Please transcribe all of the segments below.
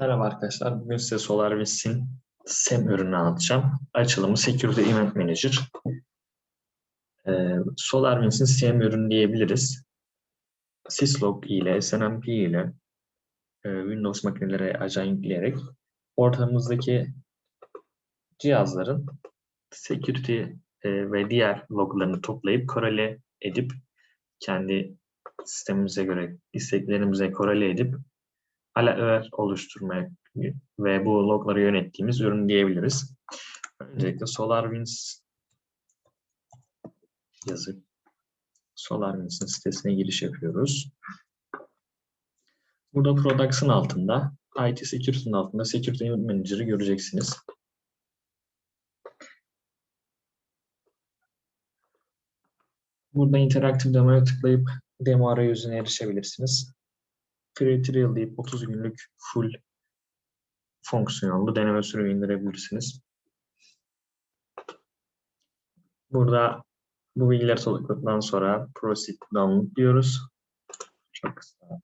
Merhaba arkadaşlar. Bugün size SolarWinds'in SEM ürününü anlatacağım. Açılımı Security Event Manager. Ee, SolarWinds'in SEM ürünü diyebiliriz. Syslog ile, SNMP ile e, Windows makinelere ajan yükleyerek ortamımızdaki cihazların security e, ve diğer loglarını toplayıp korele edip kendi sistemimize göre isteklerimize korele edip alertler oluşturmaya ve bu logları yönettiğimiz ürün diyebiliriz. Öncelikle SolarWinds yazıp SolarWinds'in sitesine giriş yapıyoruz. Burada Products'ın altında, IT Security'nin altında Security Manager'ı göreceksiniz. Burada interaktif demoya tıklayıp demo arayüzüne erişebilirsiniz. Free trial deyip 30 günlük full fonksiyonlu deneme sürümü indirebilirsiniz. Burada bu bilgileri topladıktan sonra proceed download diyoruz. Çok kısa.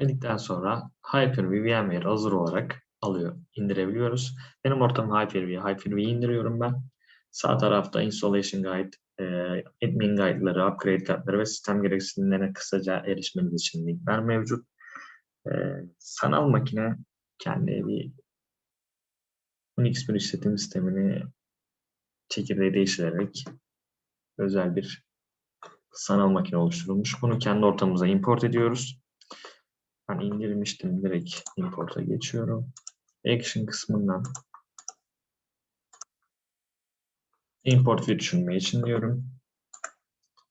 Dedikten sonra Hyper-V VMware hazır olarak alıyor, indirebiliyoruz. Benim ortamım Hyper-V, Hyper-V'yi indiriyorum ben. Sağ tarafta Installation Guide, e, Admin Guide'ları, Upgrade Guide'ları ve sistem gereksinimlerine kısaca erişmeniz için linkler mevcut. E, sanal makine kendi bir Unix bir işletim sistemini çekirdeği değiştirerek özel bir sanal makine oluşturulmuş. Bunu kendi ortamımıza import ediyoruz. Ben indirmiştim. Direkt import'a geçiyorum. Action kısmından import virtual machine diyorum.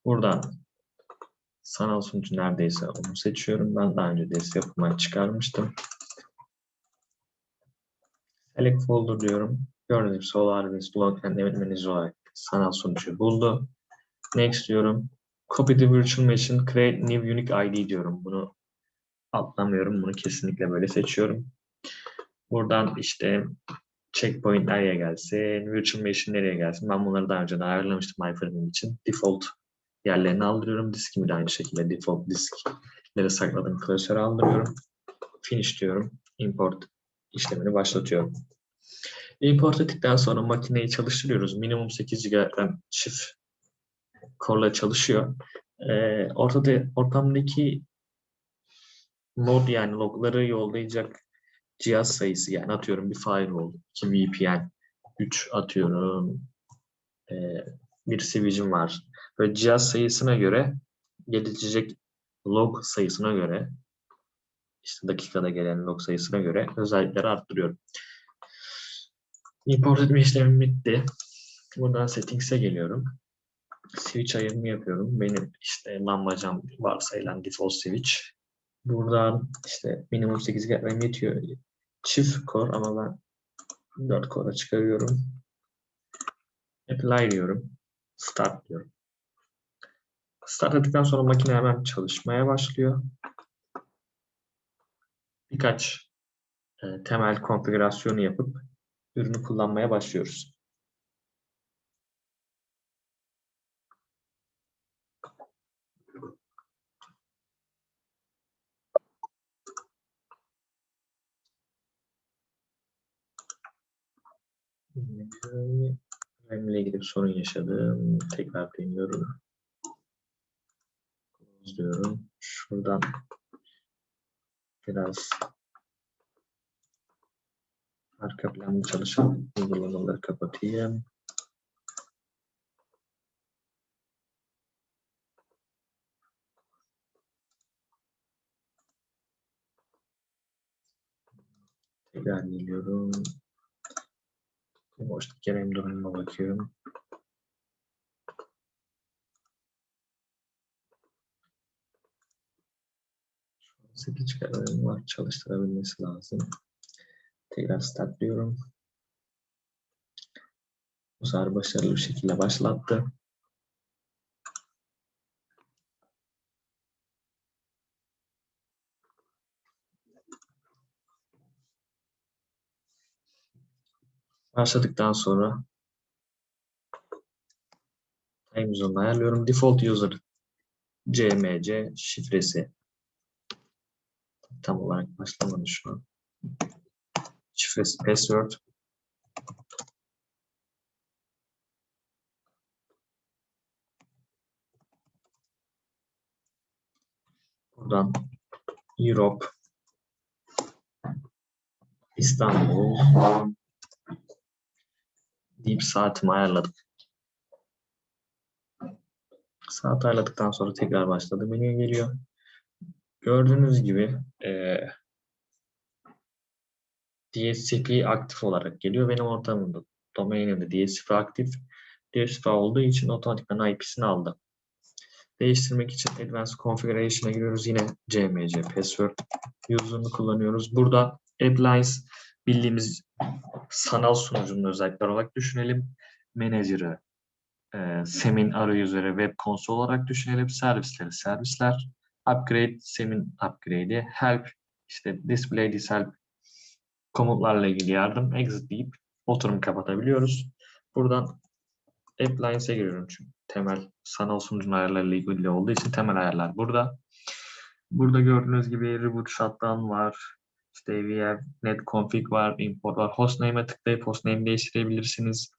Buradan sanal sunucu neredeyse onu seçiyorum. Ben daha önce ders yapımdan çıkarmıştım. Select folder diyorum. Gördüğünüz SolarWinds Block and Event Manager olarak sanal sunucu buldu. Next diyorum. Copy the virtual machine, create new unique ID diyorum. Bunu atlamıyorum. Bunu kesinlikle böyle seçiyorum. Buradan işte checkpoint nereye gelsin, virtual machine nereye gelsin. Ben bunları daha önceden ayarlamıştım iFrame için. Default yerlerini aldırıyorum. Diskimi de aynı şekilde default diskleri sakladığım klasöre aldırıyorum. Finish diyorum. Import işlemini başlatıyorum. Import ettikten sonra makineyi çalıştırıyoruz. Minimum 8 GB RAM çift core'la çalışıyor. Ee, ortada ortamdaki node yani logları yollayacak cihaz sayısı yani atıyorum bir firewall, 2 VPN, 3 atıyorum e, bir switch'im var. Böyle cihaz sayısına göre gelecek log sayısına göre işte dakikada gelen log sayısına göre özellikleri arttırıyorum. Import etme işlemim bitti. Buradan settings'e geliyorum. Switch ayarını yapıyorum. Benim işte lambacam varsayılan default switch. Buradan işte minimum 8 GB RAM yetiyor. Çift core ama ben 4 core'a çıkarıyorum. Apply diyorum. Start diyorum. Start ettikten sonra makine hemen çalışmaya başlıyor. Birkaç e, temel konfigürasyonu yapıp ürünü kullanmaya başlıyoruz. İle ilgili bir sorun yaşadım. Tekrar deniyorum. Close diyorum. Şuradan biraz arka planda çalışan uygulamaları kapatayım. Tekrar geliyorum. Boşluk yerim durumuna bakıyorum. Sekiz çıkarlarım var. Çalıştırabilmesi lazım. Tekrar start diyorum. Sefer başarılı bir şekilde başlattı. Başladıktan sonra time zone'u ayarlıyorum. Default user CMC şifresi tam olarak başlamadı şu an. Şifresi password Buradan Europe İstanbul deyip saatimi ayarladım. Saat ayarladıktan sonra tekrar başladı. Menü geliyor. Gördüğünüz gibi e, DSCP aktif olarak geliyor. Benim ortamımda domainimde DSCP aktif. DSCP olduğu için otomatikman IP'sini aldı. Değiştirmek için Advanced Configuration'a giriyoruz. Yine CMC password user'ını kullanıyoruz. Burada AppLines bildiğimiz sanal sunucunun özellikleri olarak düşünelim. Manager'ı e, Semin arayüzleri web konsol olarak düşünelim. Servisleri servisler. Upgrade, Semin upgrade'i. Help, işte display help komutlarla ilgili yardım. Exit deyip oturum kapatabiliyoruz. Buradan AppLines'e giriyorum çünkü temel sanal sunucunun ayarlarıyla ilgili olduğu için temel ayarlar burada. Burada gördüğünüz gibi reboot shutdown var. İşte we have net config var, import var. Hostname'e tıklayıp hostname değiştirebilirsiniz.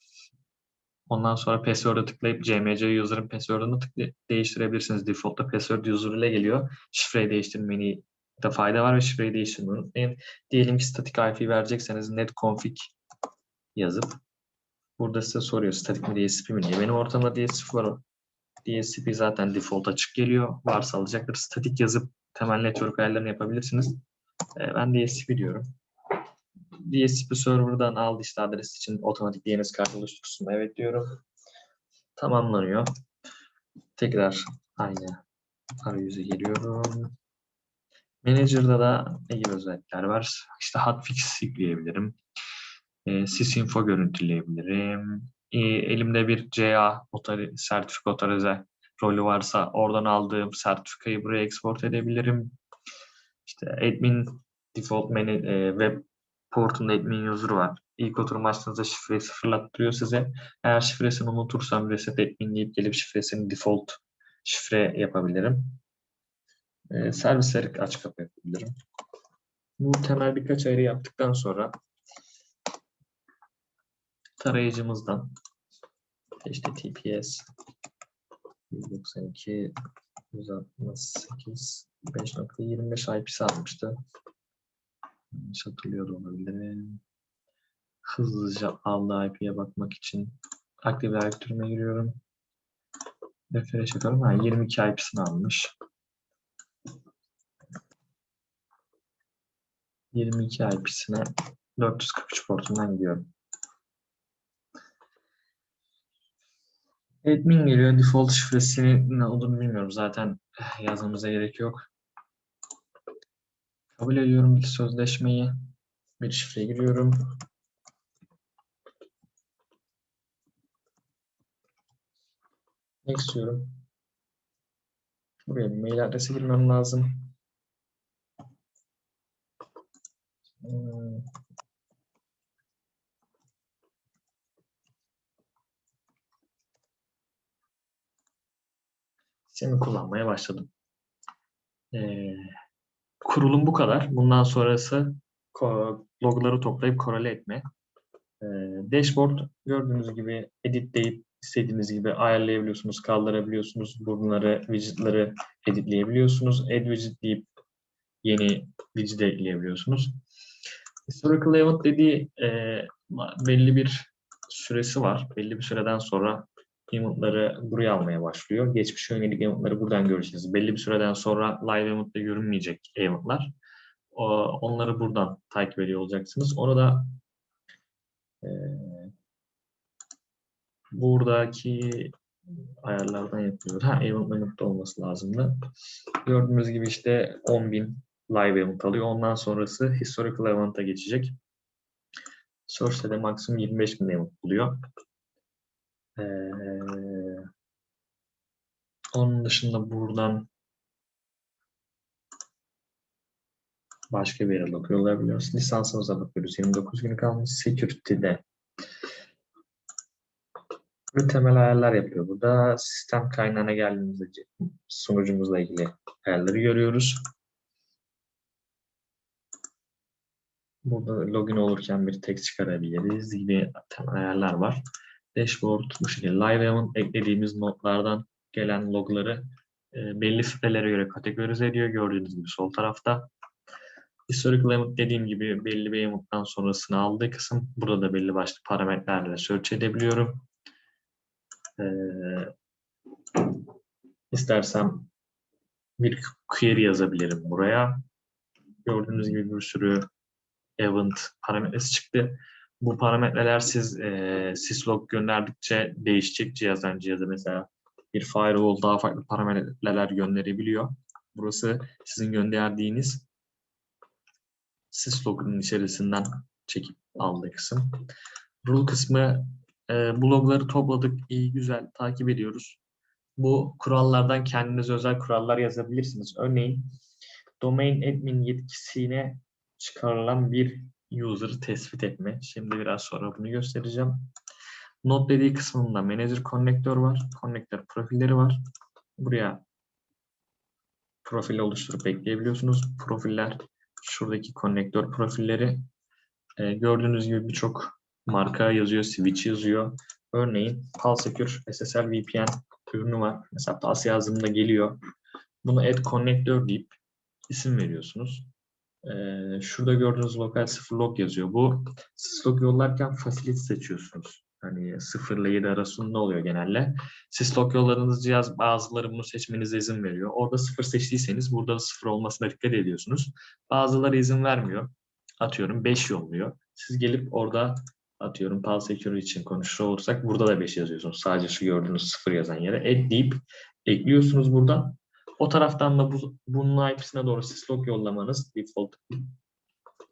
Ondan sonra password'a tıklayıp CMC user'ın tıklayıp değiştirebilirsiniz. Default'ta password user ile geliyor. Şifreyi değiştirmeni de fayda var ve şifreyi değiştirmeyi unutmayın. Diyelim ki static IP verecekseniz net config yazıp burada size soruyor static mi DSCP mi diye. Benim ortamda DSCP var. DSCP zaten default açık geliyor. Varsa alacaktır. Static yazıp temel network ayarlarını yapabilirsiniz. Ee, ben DSCP diyorum. DSCP server'dan aldı işte adres için otomatik DNS kart oluştursun. Evet diyorum. Tamamlanıyor. Tekrar aynı arayüze geliyorum. Manager'da da ne gibi özellikler var? İşte hotfix yükleyebilirim. E, sysinfo görüntüleyebilirim. E, elimde bir CA otori, sertifika otorize rolü varsa oradan aldığım sertifikayı buraya export edebilirim. İşte admin default menu, e, web portunda admin user var. İlk oturum açtığınızda şifreyi sıfırlattırıyor size. Eğer şifresini unutursam reset admin deyip gelip şifresini default şifre yapabilirim. E, servisleri aç kapı yapabilirim. Bu temel birkaç ayarı yaptıktan sonra tarayıcımızdan https 192 168 5.25 IP'si almıştı. Yanlış hatırlıyor olabilirim. Hızlıca aldığı IP'ye bakmak için aktif direktörüme giriyorum. Refresh yapalım. Ha, 22 IP'sini almış. 22 IP'sine 443 portundan gidiyorum. Admin geliyor. Default şifresinin ne olduğunu bilmiyorum. Zaten yazmamıza gerek yok. Kabul ediyorum ilk sözleşmeyi. Bir şifre giriyorum. Next diyorum. Buraya bir mail adresi girmem lazım. Hmm. Semi kullanmaya başladım. Ee, kurulum bu kadar. Bundan sonrası logları toplayıp korele etme. Ee, dashboard gördüğünüz gibi editleyip istediğiniz gibi ayarlayabiliyorsunuz, kaldırabiliyorsunuz. Bunları, widgetları editleyebiliyorsunuz. Add widget deyip yeni widget ekleyebiliyorsunuz. Historical event dediği e, belli bir süresi var. Belli bir süreden sonra eventları buraya almaya başlıyor. Geçmiş yönelik eventları buradan göreceğiz. Belli bir süreden sonra live event'te görünmeyecek eventlar. Onları buradan takip ediyor olacaksınız. Onu da e, buradaki ayarlardan yapıyoruz. Ha event event'te olması lazımdı. Gördüğünüz gibi işte 10.000 live event alıyor. Ondan sonrası historical event'a geçecek. Search'te de maksimum 25.000 event buluyor. Ee, onun dışında buradan başka bir yere log yollayabiliyoruz. Lisansımıza bakıyoruz. 29 gün kalmış. Security'de Ve temel ayarlar yapıyor. Burada sistem kaynağına geldiğimizde sunucumuzla ilgili ayarları görüyoruz. Burada login olurken bir tek çıkarabiliriz gibi ayarlar var. Dashboard bu şekilde. Live Event eklediğimiz notlardan gelen logları e, belli sitelere göre kategorize ediyor. Gördüğünüz gibi sol tarafta. Historical Event dediğim gibi belli bir event'tan sonrasını aldığı kısım. Burada da belli başlı parametrelerle search edebiliyorum. Ee, istersem bir query yazabilirim buraya. Gördüğünüz gibi bir sürü event parametresi çıktı. Bu parametreler siz e, syslog gönderdikçe değişecek cihazdan cihaza mesela bir firewall daha farklı parametreler gönderebiliyor. Burası sizin gönderdiğiniz syslog'un içerisinden çekip aldığı kısım. Rule kısmı e, bu logları topladık. iyi güzel takip ediyoruz. Bu kurallardan kendinize özel kurallar yazabilirsiniz. Örneğin domain admin yetkisine çıkarılan bir user'ı tespit etme. Şimdi biraz sonra bunu göstereceğim. Node dediği kısmında manager konnektör var. Konnektör profilleri var. Buraya profil oluşturup ekleyebiliyorsunuz. Profiller şuradaki konnektör profilleri e, gördüğünüz gibi birçok marka yazıyor, switch yazıyor. Örneğin PulseSecure SSL VPN ürünü var. Mesela Pulse yazdığımda geliyor. Bunu add connector deyip isim veriyorsunuz. Şurada gördüğünüz lokal sıfır log yazıyor. Bu syslog yollarken facility seçiyorsunuz. Hani 0 ile 7 arasında oluyor genelde. Syslog yolladığınız cihaz bazıları bunu seçmenize izin veriyor. Orada 0 seçtiyseniz burada da 0 olmasına dikkat ediyorsunuz. Bazıları izin vermiyor. Atıyorum 5 yolluyor. Siz gelip orada atıyorum Pal Security için konuşur olursak burada da 5 yazıyorsunuz. Sadece şu gördüğünüz 0 yazan yere add deyip ekliyorsunuz burada. O taraftan da bu, bunun IP'sine doğru syslog yollamanız default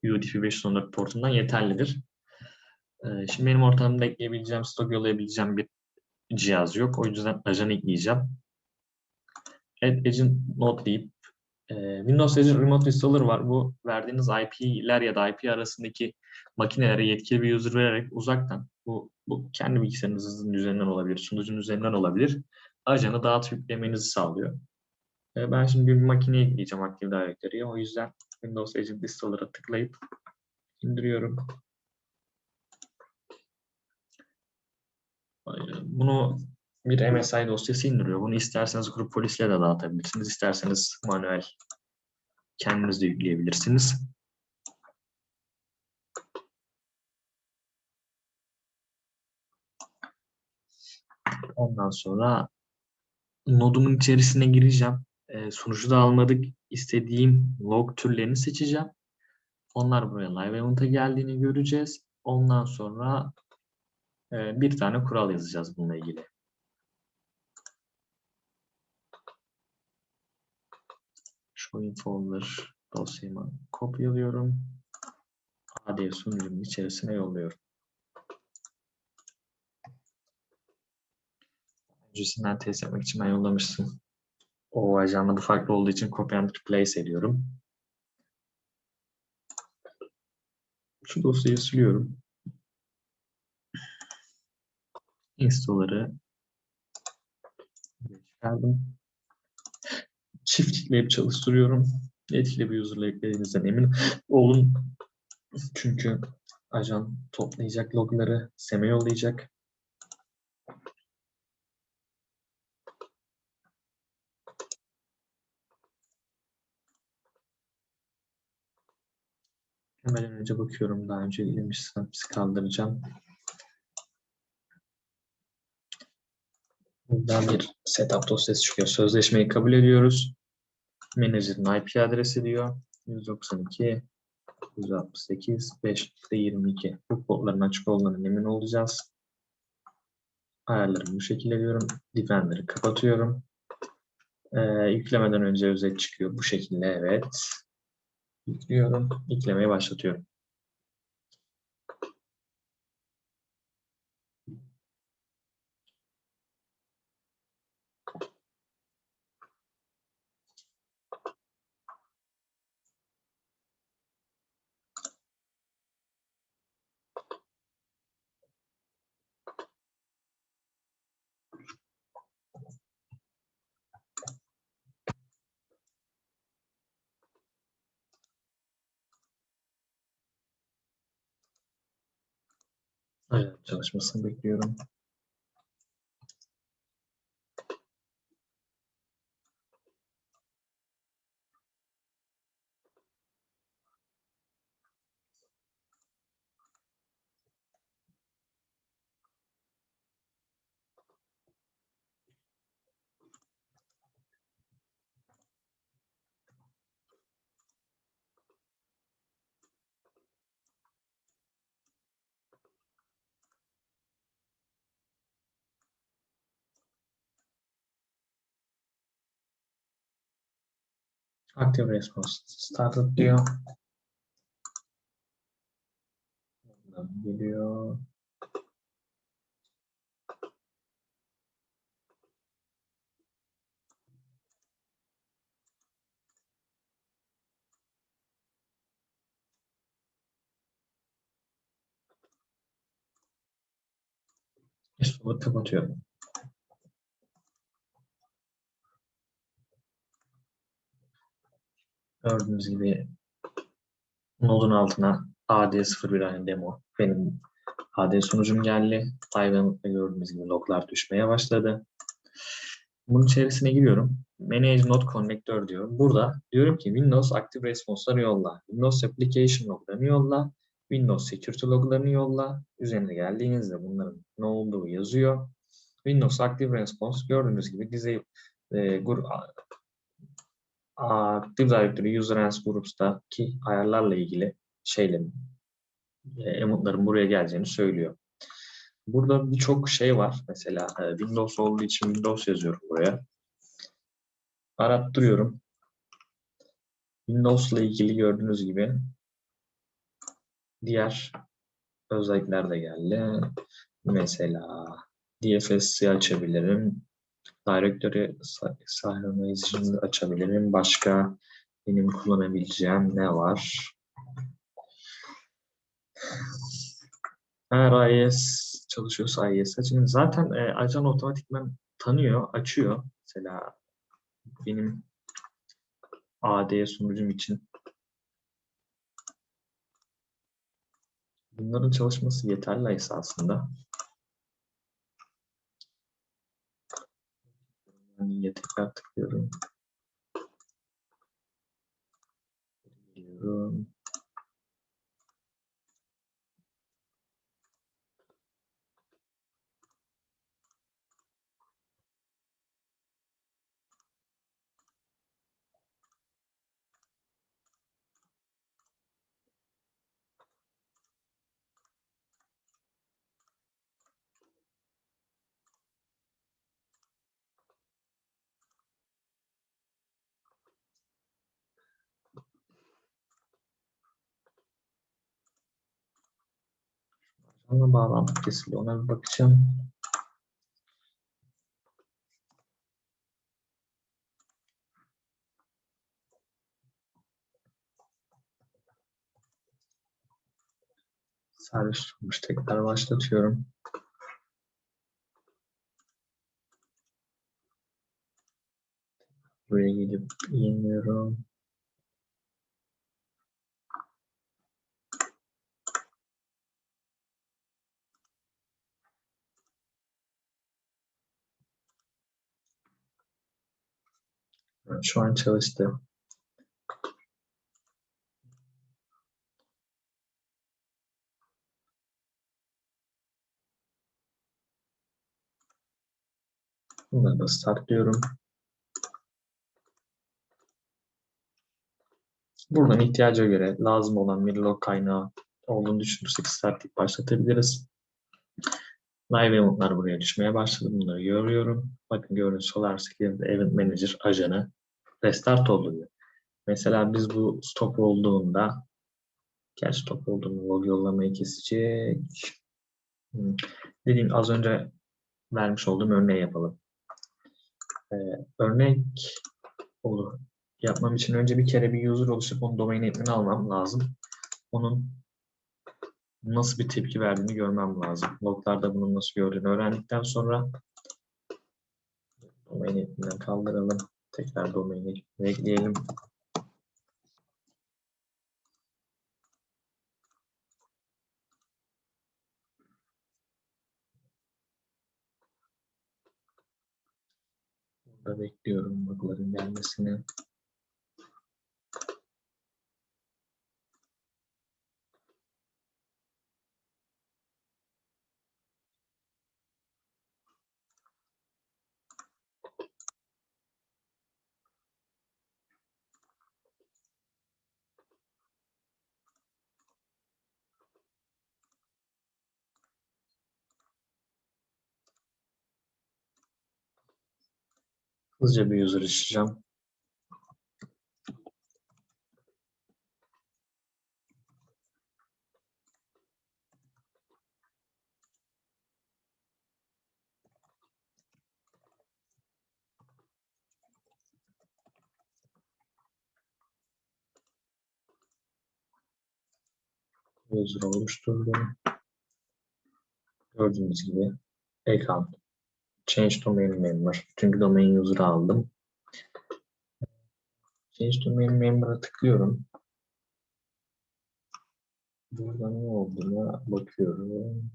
UDP 514 portundan yeterlidir. Ee, şimdi benim ortamda ekleyebileceğim, stok yollayabileceğim bir cihaz yok. O yüzden ajan ekleyeceğim. Add agent node deyip e, Windows Agent Remote Installer var. Bu verdiğiniz IP'ler ya da IP arasındaki makinelere yetkili bir user vererek uzaktan bu, bu kendi bilgisayarınızın üzerinden olabilir, sunucunun üzerinden olabilir. Ajanı dağıtıp yüklemenizi sağlıyor. E, ben şimdi bir makine ekleyeceğim Active Directory'ye. O yüzden Windows Agent Installer'a tıklayıp indiriyorum. Bunu bir MSI dosyası indiriyor. Bunu isterseniz grup polisle de dağıtabilirsiniz. İsterseniz manuel kendiniz de yükleyebilirsiniz. Ondan sonra nodumun içerisine gireceğim. E, sonucu da almadık. İstediğim log türlerini seçeceğim. Onlar buraya live event'a geldiğini göreceğiz. Ondan sonra e, bir tane kural yazacağız bununla ilgili. Show folder dosyamı kopyalıyorum. AD sunucumun içerisine yolluyorum. Öncesinden test etmek için ben yollamıştım. O ajanla bu farklı olduğu için copy and replace ediyorum. Şu dosyayı siliyorum. Installer'ı çıkardım. Çift tıklayıp çalıştırıyorum. Etkili bir user'la eklediğinizden emin olun. Çünkü ajan toplayacak logları SEM'e yollayacak. Hemen önce bakıyorum. Daha önce ilemişsem kaldıracağım. Buradan bir setup dosyası çıkıyor. Sözleşmeyi kabul ediyoruz. Manager'ın IP adresi diyor. 192 168 5.22 bu kodların açık olduğundan emin olacağız. Ayarlarımı bu şekilde diyorum. Defender'ı kapatıyorum. Ee, yüklemeden önce özet çıkıyor. Bu şekilde evet. Yüklüyorum. Yüklemeye başlatıyorum. Evet, çalışmasını bekliyorum. Active response started diyor. Buradan Geliyor. Üstümü kapatıyorum. Gördüğünüz gibi nodun altına AD01 yani demo benim AD sunucum geldi. Live'ımda gördüğünüz gibi loglar düşmeye başladı. Bunun içerisine giriyorum. Manage Node Connector diyorum. Burada diyorum ki Windows Active Response'ları yolla. Windows Application loglarını yolla. Windows Security loglarını yolla. Üzerine geldiğinizde bunların ne olduğu yazıyor. Windows Active Response gördüğünüz gibi disable, e, Active Directory User and Groups'taki ayarlarla ilgili şeylerin, e, emotların buraya geleceğini söylüyor. Burada birçok şey var. Mesela e, Windows olduğu için Windows yazıyorum buraya. Arattırıyorum. Windows'la ilgili gördüğünüz gibi diğer özellikler de geldi. Mesela DFS'i açabilirim. Directory Synchronization'ı açabilirim. Başka benim kullanabileceğim ne var? Eğer IIS çalışıyorsa IIS açın. Zaten e, ajan otomatikman tanıyor, açıyor. Mesela benim AD sunucum için bunların çalışması yeterli esasında. Yani tekrar Ajanla bağlantı kesildi. Ona bir bakacağım. Servis tutmuş. Tekrar başlatıyorum. Buraya gidip yeniyorum. Şu an çalıştı. Bunları da start diyorum. Buradan ihtiyaca göre lazım olan bir log kaynağı olduğunu düşünürsek start deyip başlatabiliriz. Live event'lar buraya düşmeye başladı. Bunları görüyorum. Bakın gördüğünüz Solar Security Event Manager ajanı restart oldu diyor. Mesela biz bu stop olduğunda gerçi stop olduğunda log yollamayı kesecek. Hmm. Dediğim az önce vermiş olduğum örneği yapalım. Ee, örnek olur. Yapmam için önce bir kere bir user oluşturup onun domain admini almam lazım. Onun nasıl bir tepki verdiğini görmem lazım. Loglarda bunun nasıl gördüğünü öğrendikten sonra domain admininden kaldıralım. Tekrar domaini ekleyelim. Burada bekliyorum bugların gelmesini. Hızlıca bir user açacağım. User oluşturdum. Gördüğünüz gibi account change domain member. Çünkü domain user'ı aldım. Change domain member'a tıklıyorum. Burada ne olduğuna bakıyorum.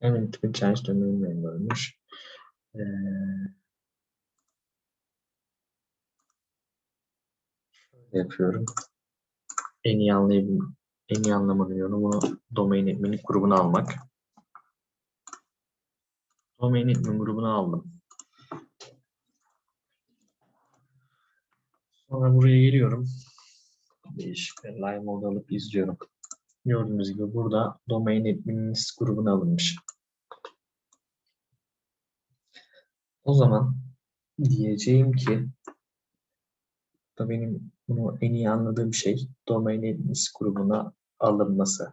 Hemen tipi change domain member'mış. Ee, yapıyorum. En iyi anlayabilmek, en iyi anlamanın yolu bunu domain admin grubuna almak. Domain admin grubuna aldım. Sonra buraya geliyorum. Değişik bir live mode alıp izliyorum. Gördüğünüz gibi burada domain admininiz grubuna alınmış. O zaman diyeceğim ki da benim bunu en iyi anladığım şey domain admins grubuna alınması.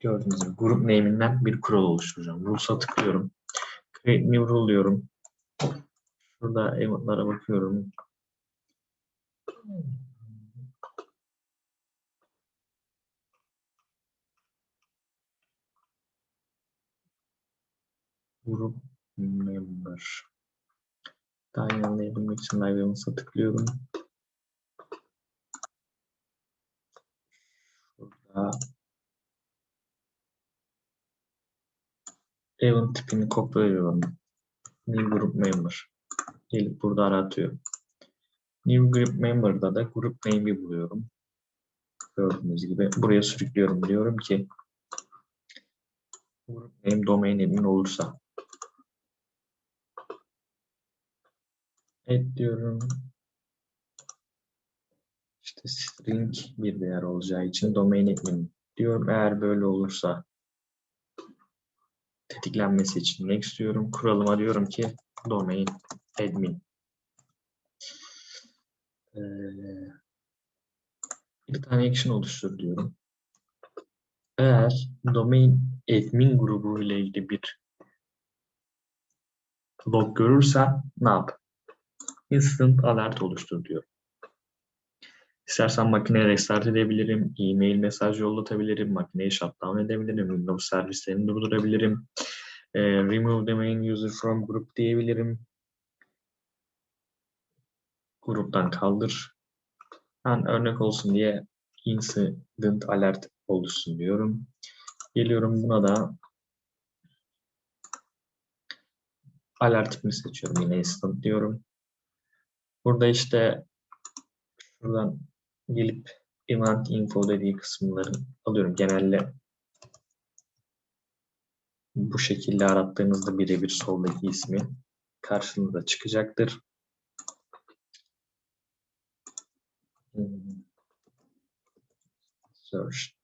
Gördüğünüz gibi grup name'inden bir kural oluşturacağım. Rules'a tıklıyorum. Create new rule diyorum. Şurada eventlara bakıyorum. Grup member. Daha iyi anlayabilmek için events'a tıklıyorum. Burada event tipini kopyalıyorum. New group member. Gelip burada aratıyorum. New group member'da da group name'i buluyorum. Gördüğünüz gibi buraya sürüklüyorum. Diyorum ki group name domain admin olursa et diyorum. İşte string bir değer olacağı için domain admin diyorum. Eğer böyle olursa tetiklenmesi için next diyorum. Kuralıma diyorum ki domain admin. Ee, bir tane action oluştur diyorum. Eğer domain admin grubu ile ilgili bir log görürsem ne yap? Instant alert oluştur diyorum. İstersen makineye restart edebilirim, e-mail mesaj yollatabilirim, makineyi shutdown edebilirim, Windows servislerini durdurabilirim, e, remove domain user from group diyebilirim, gruptan kaldır. Ben örnek olsun diye incident alert oluşsun diyorum. Geliyorum buna da alert tipini seçiyorum. Yine instant diyorum. Burada işte şuradan gelip event info dediği kısımları alıyorum. Genelde bu şekilde arattığınızda birebir soldaki ismi karşınıza çıkacaktır. Search.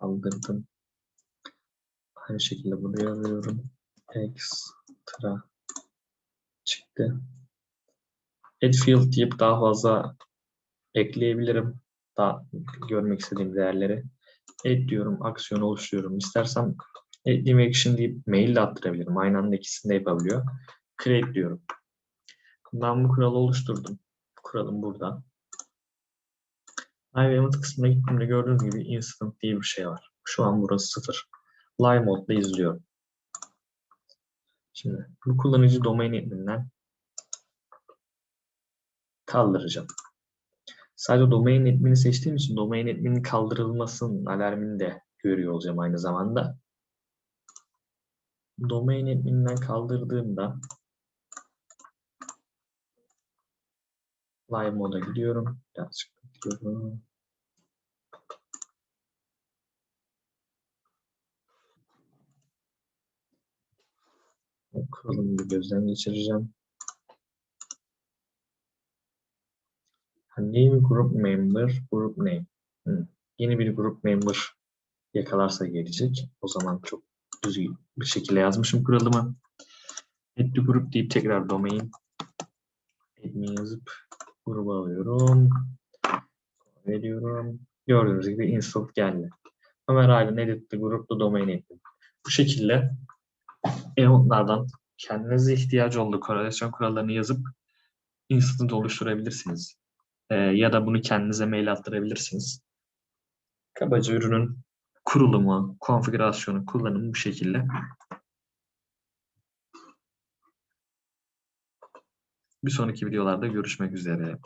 Kaldırdım. Aynı şekilde buraya alıyorum. Extra çıktı. Add field deyip daha fazla ekleyebilirim. Daha görmek istediğim değerleri. Add diyorum, aksiyon oluşturuyorum. İstersem add action deyip mail de attırabilirim. Aynı anda ikisini de yapabiliyor. Create diyorum. Ben bu kuralı oluşturdum. Kuralım burada. Event kısmına gittiğimde gördüğünüz gibi Instant diye bir şey var. Şu an burası sıfır. Live modda izliyorum. Şimdi bu kullanıcı domain admininden kaldıracağım. Sadece domain admini seçtiğim için domain adminin kaldırılmasının alarmını da görüyor olacağım aynı zamanda. Domain admininden kaldırdığımda live moda gidiyorum. Birazcık bekliyorum. Kurulumu bir gözden geçireceğim. Name group member, group name. Hı. Yeni bir group member yakalarsa gelecek. O zaman çok düzgün bir şekilde yazmışım kurulumu. Add group deyip tekrar domain admin yazıp gruba alıyorum. Veriyorum. Gördüğünüz gibi insert geldi. Ömer Aydın edit the group the domain admin. Bu şekilde Eonlardan kendinize ihtiyacı olduğu korelasyon kurallarını yazıp instance oluşturabilirsiniz. Ee, ya da bunu kendinize mail attırabilirsiniz. Kabaca ürünün kurulumu, konfigürasyonu, kullanımı bu şekilde. Bir sonraki videolarda görüşmek üzere.